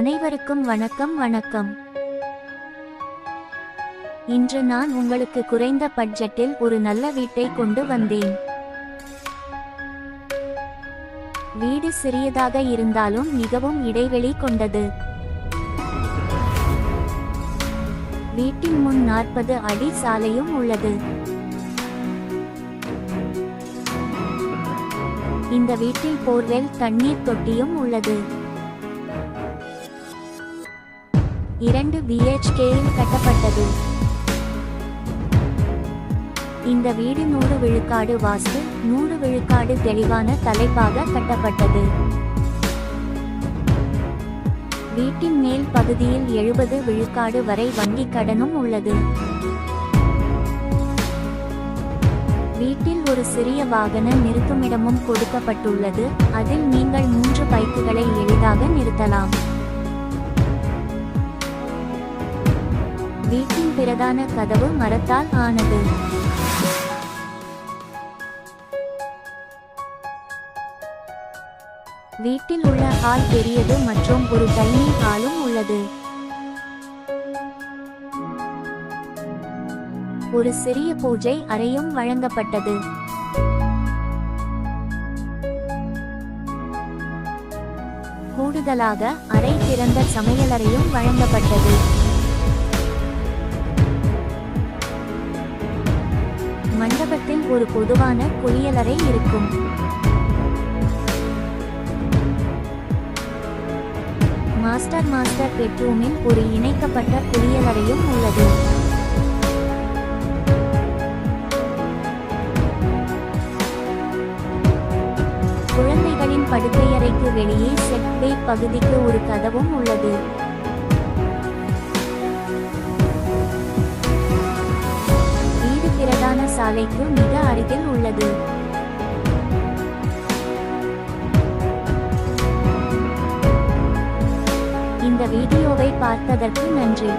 அனைவருக்கும் வணக்கம் வணக்கம். இன்று நான் உங்களுக்கு குறைந்த பட்ஜெட்டில் ஒரு நல்ல வீட்டை கொண்டு வந்தேன். வீடு சிறியதாக இருந்தாலும் மிகவும் இடைவெளி கொண்டது. வீட்டின் முன் நாற்பது அடி சாலையும் உள்ளது. இந்த வீட்டில் போர்வெல் தண்ணீர் தொட்டியும் உள்ளது. இரண்டு பிஹெச்கேயில் கட்டப்பட்டது. இந்த வீடு நூறு விழுக்காடு வாஸ்து நூறு விழுக்காடு தெளிவான தலைப்பாக கட்டப்பட்டது. வீட்டின் மேல் பகுதியில் எழுபது விழுக்காடு வரை வங்கிக் கடனும் உள்ளது. வீட்டில் ஒரு சிறிய வாகன நிறுத்துமிடமும் கொடுக்கப்பட்டுள்ளது. அதில் நீங்கள் மூன்று பைக்குகளை எளிதாக நிறுத்தலாம். வீட்டின் பிரதான கதவு மரத்தால் ஆனது. வீட்டில் உள்ள ஹால் பெரியது மற்றும் ஒரு டைனிங் ஹாலும் உள்ளது. ஒரு சிறிய பூஜை அறையும் வழங்கப்பட்டது. கூடுதலாக அறை திறந்த சமையலறையும் வழங்கப்பட்டது. ஒரு பொதுவான குளியலறை இருக்கும். மாஸ்டர் மாஸ்டர் பெட்ரூமில் ஒரு இணைக்கப்பட்ட குளியலறையும் உள்ளது. குழந்தைகளின் படுக்கையறைக்கு வெளியே செட் பே பகுதிக்கு ஒரு கதவும் உள்ளது. சாலைக்கு மிக அருகில் உள்ளது. இந்த வீடியோவை பார்த்ததற்கு நன்றி.